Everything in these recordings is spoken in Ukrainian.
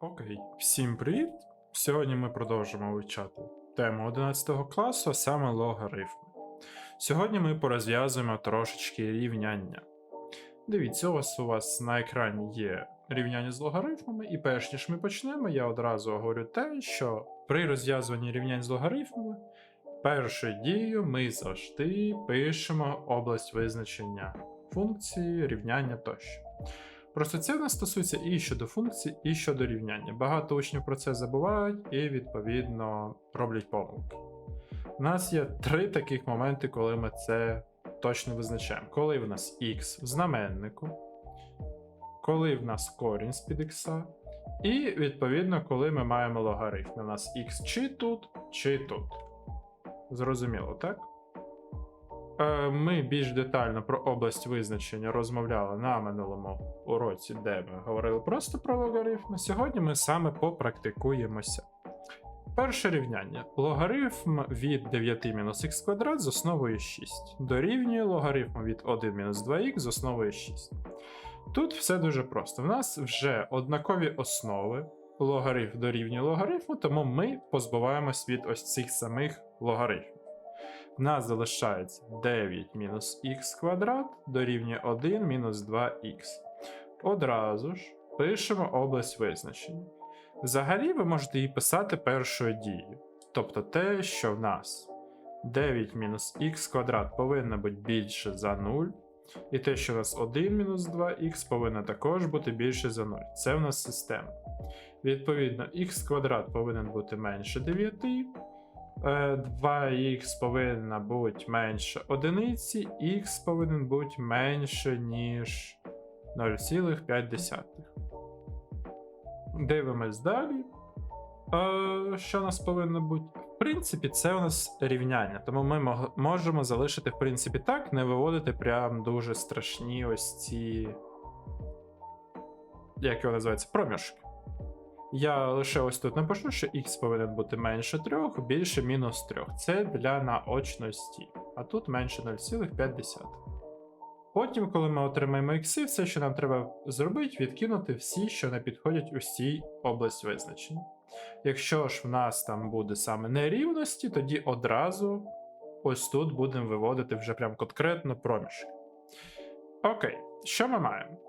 Окей, всім привіт! Сьогодні ми продовжимо вивчати тему 11 класу, а саме логарифми. Сьогодні ми порозв'язуємо трошечки рівняння. Дивіться, ось у вас на екрані є рівняння з логарифмами, і перш ніж ми почнемо, я одразу говорю те, що при розв'язуванні рівнянь з логарифмами першою дією ми завжди пишемо область визначення функції, рівняння тощо. Просто це в нас стосується і щодо функцій, і щодо рівняння. Багато учнів про це забувають і, відповідно, роблять помилки. У нас є три таких моменти, коли ми це точно визначаємо. Коли в нас x в знаменнику, коли в нас корінь з під x, і, відповідно, коли ми маємо логарифм. У нас x чи тут, чи тут. Зрозуміло, так? Е, Ми більш детально про область визначення розмовляли на минулому уроці, де ми говорили просто про логарифми. Сьогодні ми саме попрактикуємося. Перше рівняння. Логарифм від 9 мінус х квадрат з основою 6 дорівнює логарифму від 1 мінус 2х з основою 6. Тут все дуже просто. В нас вже однакові основи. Логарифм дорівнює логарифму, тому ми позбуваємось від ось цих самих логарифмів. В нас залишається 9 мінус х квадрат дорівнює 1 мінус 2х. Одразу ж пишемо область визначення. Взагалі, ви можете її писати першою дією. Тобто те, що в нас 9 мінус х квадрат повинно бути більше за 0. І те, що у нас 1 мінус 2х повинно також бути більше за 0. Це в нас система. Відповідно, х квадрат повинен бути менше 9. 2х повинна бути менше одиниці, х повинен бути менше, ніж 0,5. Дивимось далі. Е, Що у нас повинно бути? В принципі, це у нас рівняння, тому ми можемо залишити, в принципі, так, не виводити прям дуже страшні ось ці. Як його називається? Проміжки. Я лише ось тут напишу, що x повинен бути менше 3, більше мінус 3. Це для наочності. А тут менше 0,5. Потім, коли ми отримаємо ікси, все, що нам треба зробити, відкинути всі, що не підходять у цій область визначення. Якщо ж в нас там буде саме нерівності, тоді одразу ось тут будемо виводити вже прям конкретно проміжки. Окей, що ми маємо?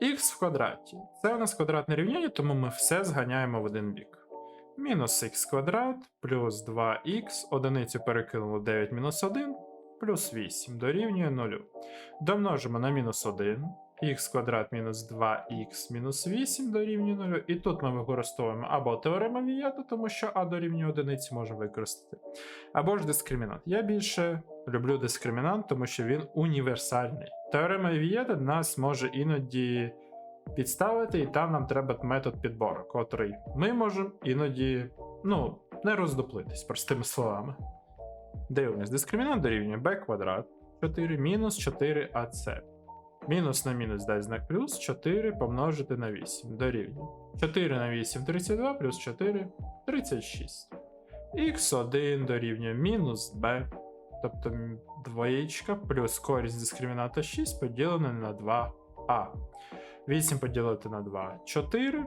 Х в квадраті. Це у нас квадратне рівняння, тому ми все зганяємо в один бік. Мінус х квадрат плюс 2х, одиницю перекинуло 9 мінус 1, плюс 8 дорівнює 0. Домножимо на мінус 1, х квадрат мінус 2х мінус 8 дорівнює 0. І тут ми використовуємо або теорему Вієта, тому що а дорівнює 1 можемо використати, або ж дискримінант. Я більше люблю дискримінант, тому що він універсальний. Теорема Вієта нас може іноді підставити, і там нам треба метод підбору, котрий ми можемо іноді ну, не роздоплитись, простими словами. Дивимось, дискримінант дорівнює b квадрат 4 мінус 4ac. Мінус на мінус дасть знак плюс 4 помножити на 8 дорівнює. 4 на 8 32 плюс 4 36. Х1 дорівнює мінус b, тобто двоєчка плюс користь дискриміната 6 поділене на 2а. 8 поділити на 2 4,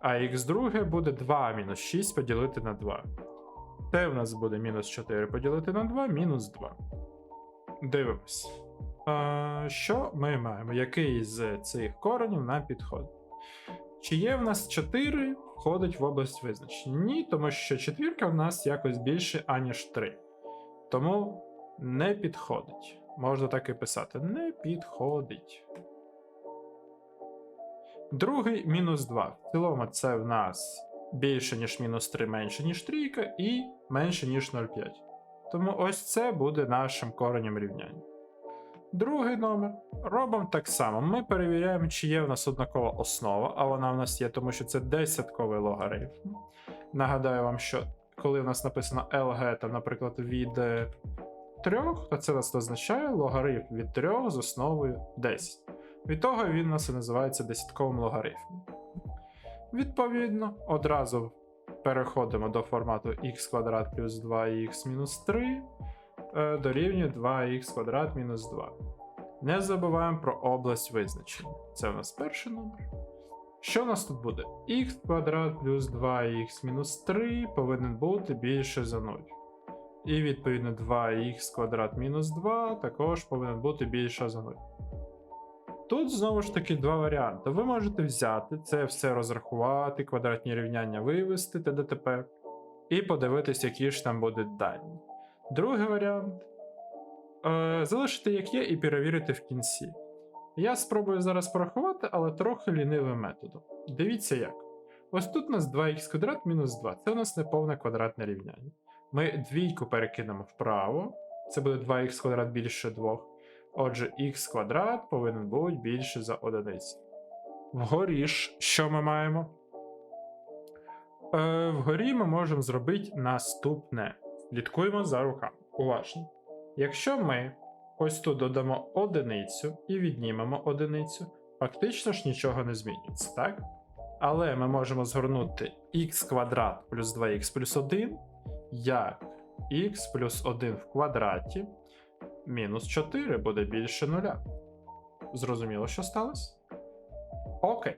а х друге буде 2 мінус 6 поділити на 2. Те в нас буде мінус 4 поділити на 2, мінус 2. Дивимось. А, що ми маємо? Який з цих коренів нам підходить? Чи є в нас 4 входить в область визначення? Ні, тому що четвірка в нас якось більше, аніж 3. Тому не підходить. Можна так і писати: не підходить. Другий мінус 2. В цілому це в нас більше, ніж мінус 3, менше, ніж трійка, і менше, ніж 0,5. Тому ось це буде нашим коренем рівняння. Другий номер. Робимо так само. Ми перевіряємо, чи є в нас однакова основа, а вона в нас є, тому що це десятковий логарифм. Нагадаю вам, що коли в нас написано LG, там, наприклад, від 3, то це нас означає логарифм від 3 з основою 10. Від того він у нас і називається десятковим логарифмом. Відповідно, одразу переходимо до формату x квадрат плюс 2х мінус 3 е, дорівнює 2х квадрат мінус 2. Не забуваємо про область визначення. Це у нас перший номер. Що у нас тут буде? х квадрат плюс 2х мінус 3 повинен бути більше за 0. І відповідно 2х квадрат мінус 2 також повинен бути більше за 0. Тут знову ж таки два варіанти. Ви можете взяти це все розрахувати, квадратні рівняння вивести т.д.т.п. і подивитись, які ж там будуть дані. Другий варіант е, залишити як є і перевірити в кінці. Я спробую зараз порахувати, але трохи лінивим методом. Дивіться як. Ось тут у нас 2х квадрат мінус 2. Це у нас неповне квадратне рівняння. Ми двійку перекинемо вправо. Це буде 2х квадрат більше 2. Отже, х квадрат повинен бути більше за одиницю. Вгорі ж, що ми маємо? Е, вгорі ми можемо зробити наступне. Слідкуємо за руками. Уважно. Якщо ми ось тут додамо одиницю і віднімемо одиницю, фактично ж нічого не змінюється, так? Але ми можемо згорнути х квадрат плюс 2х плюс 1 як х плюс 1 в квадраті мінус 4 буде більше нуля. Зрозуміло, що сталося? Окей.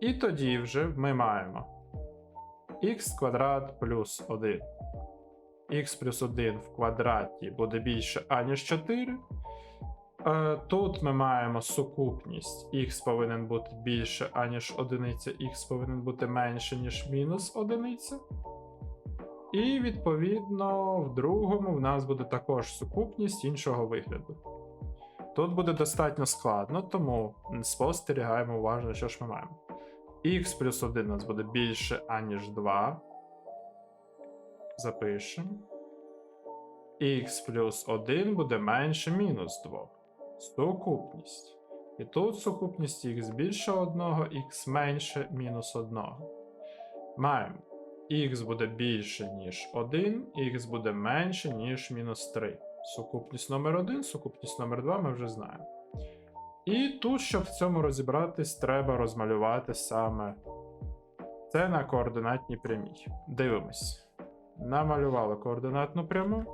І тоді вже ми маємо х квадрат плюс 1. х плюс 1 в квадраті буде більше, аніж 4. Е, Тут ми маємо сукупність х повинен бути більше, аніж одиниця, х повинен бути менше, ніж мінус одиниця. І відповідно в другому в нас буде також сукупність іншого вигляду. Тут буде достатньо складно, тому спостерігаємо уважно, що ж ми маємо. х плюс 1 у нас буде більше, аніж 2. Запишемо. х плюс 1 буде менше мінус 2. Сукупність. І тут сукупність х більше 1, х менше мінус 1. Маємо х буде більше, ніж 1, х буде менше, ніж мінус 3. Сукупність номер 1, сукупність номер 2 ми вже знаємо. І тут, щоб в цьому розібратись, треба розмалювати саме це на координатній прямій. Дивимось. Намалювали координатну пряму.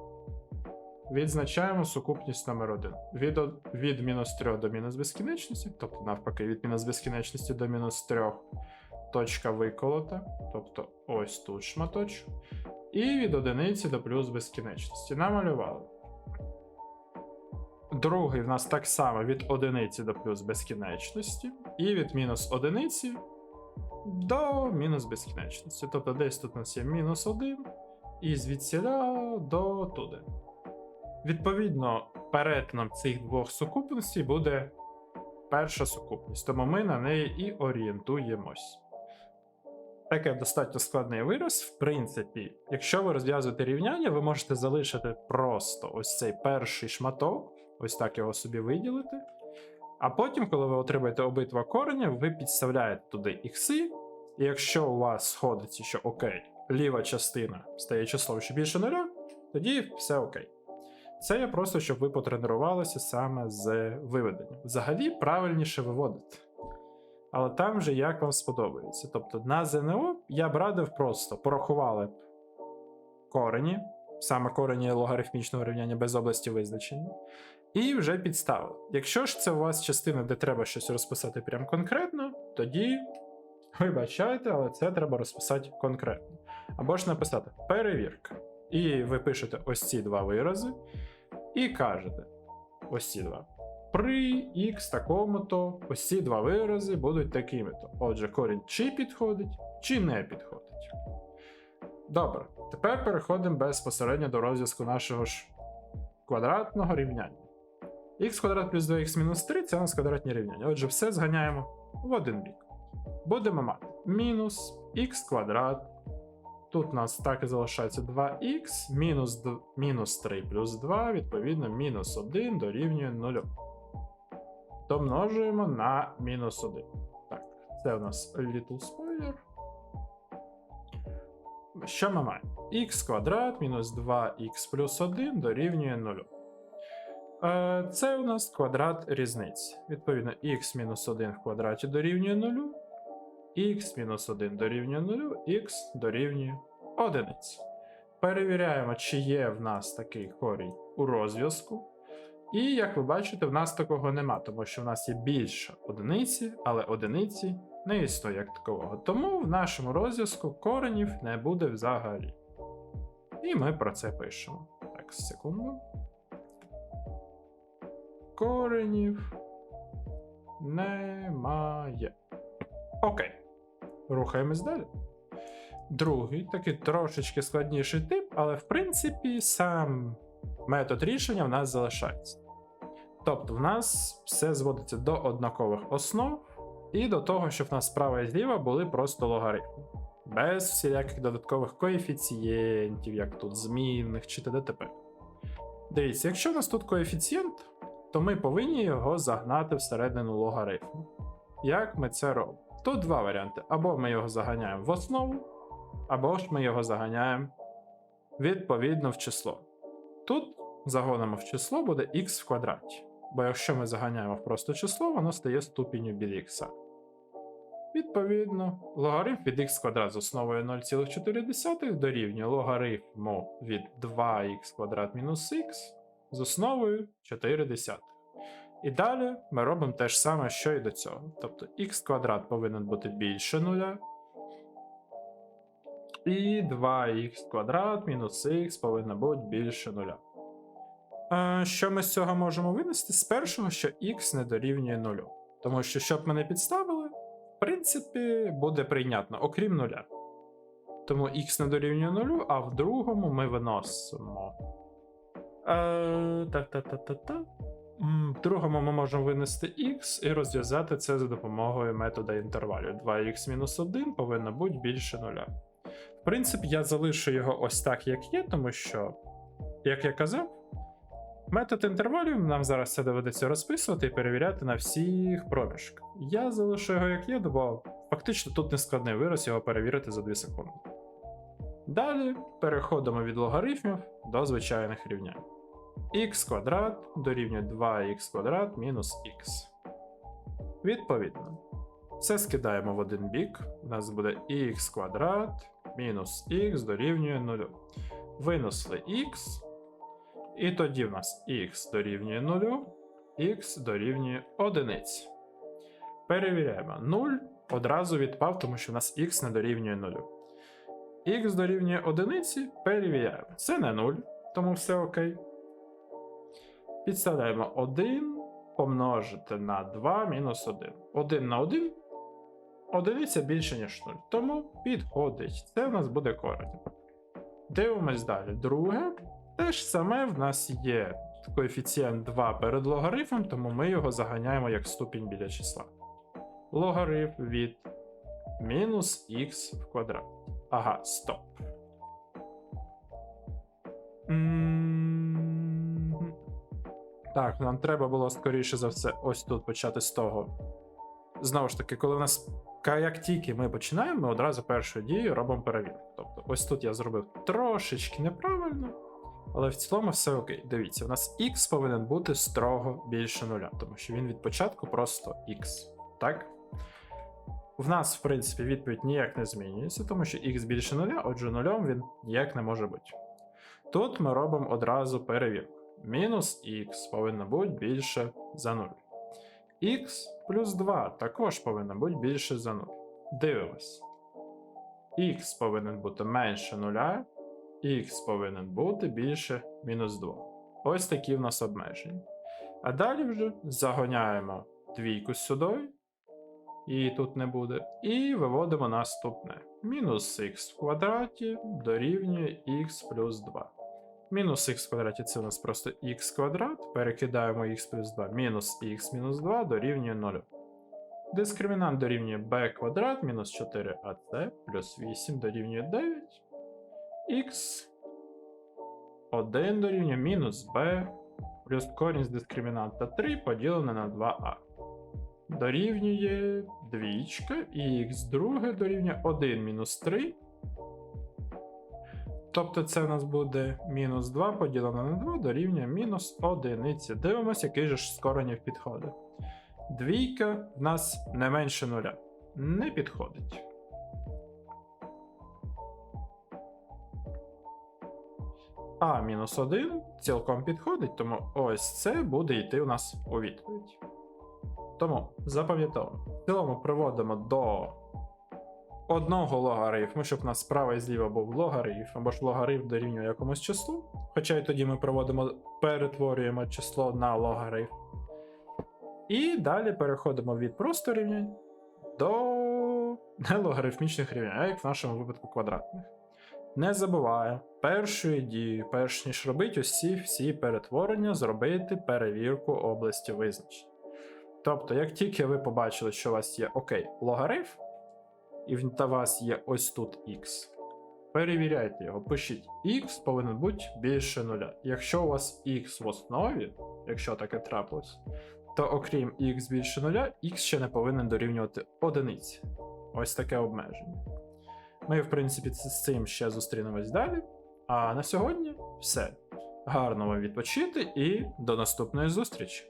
Відзначаємо сукупність номер 1. Від, від мінус 3 до мінус безкінечності, тобто навпаки, від мінус безкінечності до мінус 3 точка виколота, тобто ось тут шматочок. І від одиниці до плюс безкінечності. Намалювали. Другий в нас так само від одиниці до плюс безкінечності, і від мінус одиниці до мінус безкінечності. Тобто десь тут у нас є мінус 1, і звідсіля до туди. Відповідно, перетином цих двох сукупностей буде перша сукупність, тому ми на неї і орієнтуємось. Таке достатньо складний вираз. В принципі, якщо ви розв'язуєте рівняння, ви можете залишити просто ось цей перший шматок, ось так його собі виділити. А потім, коли ви отримаєте обидва корення, ви підставляєте туди ікси, і якщо у вас сходиться, що окей, ліва частина стає числом що більше нуля, тоді все окей. Це я просто, щоб ви потренувалися саме з виведенням. Взагалі правильніше виводити. Але там вже як вам сподобається. Тобто на ЗНО я б радив просто порахували б корені, саме корені логарифмічного рівняння без області визначення, і вже підставили. Якщо ж це у вас частина, де треба щось розписати прям конкретно, тоді вибачайте, але це треба розписати конкретно. Або ж написати перевірка. І ви пишете ось ці два вирази, і кажете ось ці два. При х такому-то ось ці два вирази будуть такими-то. Отже, корінь чи підходить, чи не підходить. Добре, тепер переходимо безпосередньо до розв'язку нашого ж квадратного рівняння. х квадрат плюс 2х мінус 3 це у нас квадратні рівняння. Отже, все зганяємо в один бік. Будемо мати мінус х квадрат. Тут у нас так і залишається 2х, мінус, мінус 3 плюс 2, відповідно, мінус 1 дорівнює 0. Домножуємо на мінус 1. Так, це у нас little spoiler. Що ми маємо? х квадрат мінус 2х плюс 1 дорівнює 0. Е, Це у нас квадрат різниці. Відповідно, х мінус 1 в квадраті дорівнює 0, х мінус 1 дорівнює 0, х дорівнює 1. Перевіряємо, чи є в нас такий корінь у розв'язку. І як ви бачите, в нас такого нема, тому що в нас є більше одиниці, але одиниці не існує як такового. Тому в нашому розв'язку коренів не буде взагалі. І ми про це пишемо. Так, секунду. Коренів немає. Окей. Рухаємось далі. Другий, такий трошечки складніший тип, але в принципі сам метод рішення в нас залишається. Тобто, в нас все зводиться до однакових основ і до того, щоб в нас справа і зліва були просто логарифми. Без всіляких додаткових коефіцієнтів, як тут змінних чи т.д. Дивіться, якщо у нас тут коефіцієнт, то ми повинні його загнати всередину логарифму. Як ми це робимо? Тут два варіанти: або ми його заганяємо в основу, або ж ми його заганяємо відповідно в число. Тут загонимо в число буде х в квадраті. Бо якщо ми заганяємо в просто число, воно стає ступінню біля х. Відповідно, логарифм від х квадрат з основою 0,4 дорівнює логарифму від 2х квадрат мінус х з основою 4. І далі ми робимо те ж саме, що і до цього. Тобто х квадрат повинен бути більше нуля. І 2х квадрат мінус х повинно бути більше нуля. Е, Що ми з цього можемо винести? З першого, що х не дорівнює нулю. Тому що, щоб ми не підставили, в принципі, буде прийнятно, окрім нуля. Тому х не дорівнює нулю, а в другому ми виносимо. Е, Та-та-та-та-та. В другому ми можемо винести x і розв'язати це за допомогою метода інтервалів. 2х-1 повинно бути більше нуля. В принципі, я залишу його ось так, як є, тому що, як я казав, метод інтервалів нам зараз це доведеться розписувати і перевіряти на всіх проміжках. Я залишу його як є, бо фактично тут не складний вираз його перевірити за 2 секунди. Далі переходимо від логарифмів до звичайних рівнянь х квадрат дорівнює 2х квадрат мінус х. Відповідно, все скидаємо в один бік. У нас буде х квадрат мінус х дорівнює 0. Винесли х. І тоді в нас х дорівнює 0, х дорівнює 1. Перевіряємо 0 одразу відпав, тому що в нас х не дорівнює 0. х дорівнює 1, перевіряємо. Це не 0, тому все окей. Підставляємо 1 помножити на 2 мінус 1. 1 на 1 одиниця більше, ніж 0. Тому підходить. Це в нас буде корень. Дивимось далі. Друге. Те ж саме в нас є коефіцієнт 2 перед логарифмом, тому ми його заганяємо як ступінь біля числа. Логарифм від мінус х в квадрат. Ага, стоп. Так, нам треба було скоріше за все ось тут почати з того. Знову ж таки, коли у нас як тільки ми починаємо, ми одразу першою дією робимо перевірку. Тобто, ось тут я зробив трошечки неправильно, але в цілому все окей. Дивіться, у нас x повинен бути строго більше нуля, тому що він від початку просто x. Так? В нас, в принципі, відповідь ніяк не змінюється, тому що x більше нуля, отже, нульом він ніяк не може бути. Тут ми робимо одразу перевірку. Мінус х повинно бути більше за 0. Х плюс 2 також повинно бути більше за 0. Дивимось. х повинен бути менше 0, х повинен бути більше мінус 2. Ось такі в нас обмеження. А далі вже загоняємо двійку сюди, її тут не буде, і виводимо наступне. Мінус х в квадраті дорівнює х плюс 2. Мінус х в квадраті це у нас просто х квадрат. Перекидаємо х плюс 2. Мінус х мінус 2 дорівнює 0. Дискримінант дорівнює b квадрат мінус 4ac плюс 8 дорівнює 9. х 1 дорівнює мінус b плюс корінь з дискримінанта 3 поділене на 2а. Дорівнює двічка і х друге дорівнює 1 мінус 3 Тобто це в нас буде мінус 2 поділено на 2 дорівнює мінус 1. Дивимося, який же ж з підходить. Двійка в нас не менше нуля. Не підходить. А мінус 1 цілком підходить, тому ось це буде йти у нас у відповідь. Тому запам'ятовуємо. цілому приводимо до одного логарифму, щоб у нас справа і зліва був логарифм, або ж логарифм дорівнює якомусь числу. Хоча і тоді ми проводимо, перетворюємо число на логарифм. І далі переходимо від просто рівнянь до нелогарифмічних рівнянь, як в нашому випадку квадратних. Не забуваю, першою дією, перш ніж робити усі всі перетворення, зробити перевірку області визначень. Тобто, як тільки ви побачили, що у вас є окей, логарифм, і та вас є ось тут x, перевіряйте його, пишіть x повинен бути більше нуля. Якщо у вас x в основі, якщо таке трапилось, то окрім x більше нуля, x ще не повинен дорівнювати одиниці. Ось таке обмеження. Ми, в принципі, з цим ще зустрінемось далі. А на сьогодні все. Гарно вам відпочити і до наступної зустрічі!